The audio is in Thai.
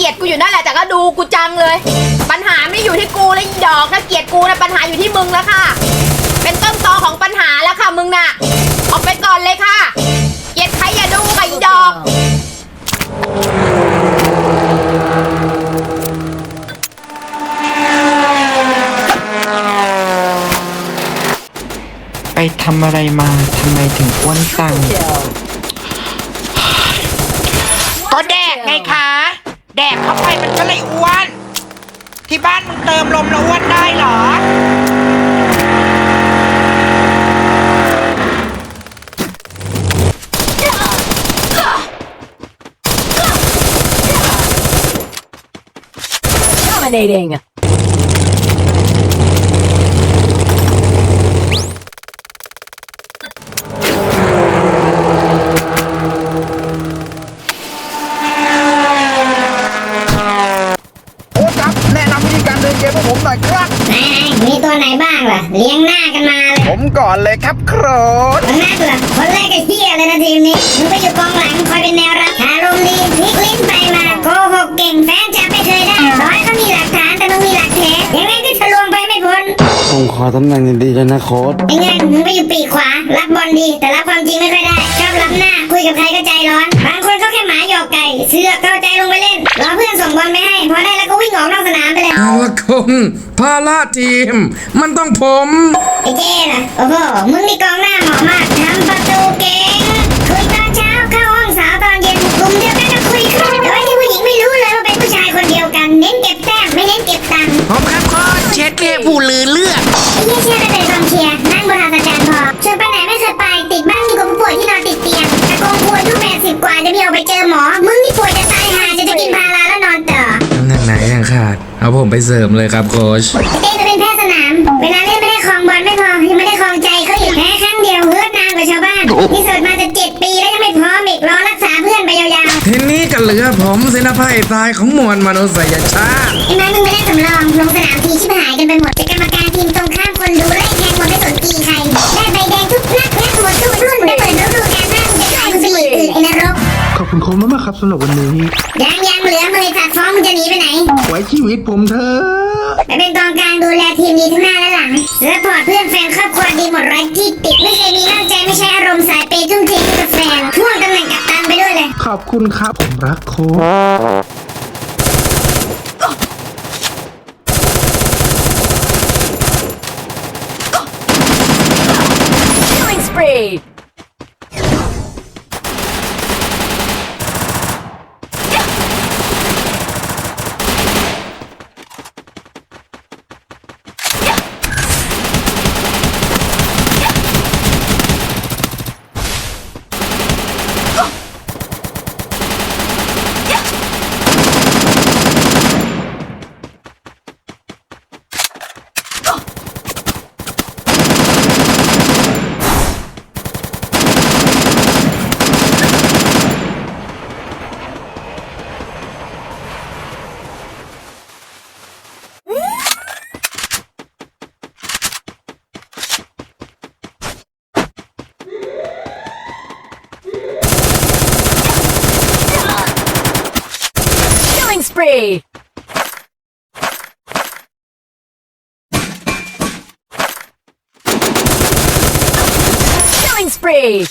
เกลียดกูอยู่นั่นแหละแต่ก็ดูกูจังเลย ปัญหาไม่อยู่ที่กูแล้วอีดอกถ้าเกลียดกูนะปัญหาอยู่ที่มึงแล้วค่ะ เป็นต้นตอของปัญหาแล้วค่ะมึงน่ะ ออกไปก่อนเลยค่ะ เกลียดใครอย่าดูค่ะอีดอก ไปทำอะไรมาทำไมถึงอ้วนตัง ก็แดกไงคะ แดกเข้าไปมันก็เลยอ้วน ที่บ้านมึงเติมลมแล้วอ้วนได้เหรอ Dominating. ธีการเดินเกมให้ผมหน่อยครับไหนๆมีตัวไหนบ้างล่ะ เลี้ยงหน้ากันมาเลย ผมก่อนเลยครับโครดคนแรกเหรอคนแรกก็เฮียเลยนะทีมนี้ มึงไปอยู่กองหลังคอยเป็นแนว ผมขอตำแหน่งดีๆเลยนะโค้ดเป็นไงมึงไปอยู่ปีกขวา รับบอลดี แต่รับความจริงไม่ค่อยได้ ชอบรับหน้า คุยกับใครก็ใจร้อน บางคนก็แค่หมาหยอกไก่ เสือกเข้าใจลงไปเล่น รอเพื่อนส่งบอลไปให้ พอได้แล้วก็วิ่งออกนอกสนามไปเลย เอาละคนภาระทีม มันต้องผม ไอ้เจ้น่ะ โอ้โห มึงนี่กองหน้าเหมาะมาก ชเช็ดเก้ผู้ลือเลือดไอ้เหี้ยเชื่อไม่เป็นกองเชียร์นั่งบนหาสจารย์พอชวนไปไหนไม่เคยไป ติดบ้านอยู่กับผู้ป่วยที่นอนติดเตียงแต่กองป่วยอายุแปดสิบกว่าจะมีออกไปเจอหมอ มึงนี่ป่วยจะตายห่าจะจะกินพาราแล้วนอนต่อตำแหน่งไหนยังขาด เอาผมไปเสริมเลยครับโค้ชไอ้เต้จะเป็นแพทย์สนาม เวลาเล่นไม่ได้ครองบอลไม่พอยังไม่ได้ครองใจเขาอีกแพ้ครั้งเดียวเฮือดนานกว่าชาวบ้านนี่สดมาจะเจ็ดปีแล้วยังไม่พร้อมอีกรอรักษาเพื่อนไปยาว ทีนี้ก็เหลือผมสินะไพ่ตายของมวลมนุษยชาติๆไอ้นั้นมึงไม่ได้สำรองลงสนามทีชิบหายกันไปหมดแต่กรรมการทีมตรงข้ามคนดูไล่แทงหมดไม่สนตีใครได้ใบแดงทุกนัดและหมดทุกรุ่นได้เปิดฤดูกาลหน้ามึงจะขายมึงไปลีกอื่นไอ้นรกขอบคุณโค้ดมากๆครับสำหรับวันนี้ยังยังเหลือมือตัดฟ้องมึงจะหนีไปไหนไว้ชีวิตผมเถอะไปเป็นกองกลางดูแลทีมดีทั้งหน้าและหลังและพอร์ตเพื่อนแฟนครอบครัวดีหมดไร้ที่ติดไม่เคยมีน้ำใจ อบคุณครับผมรักโค้ด free! Killing spree!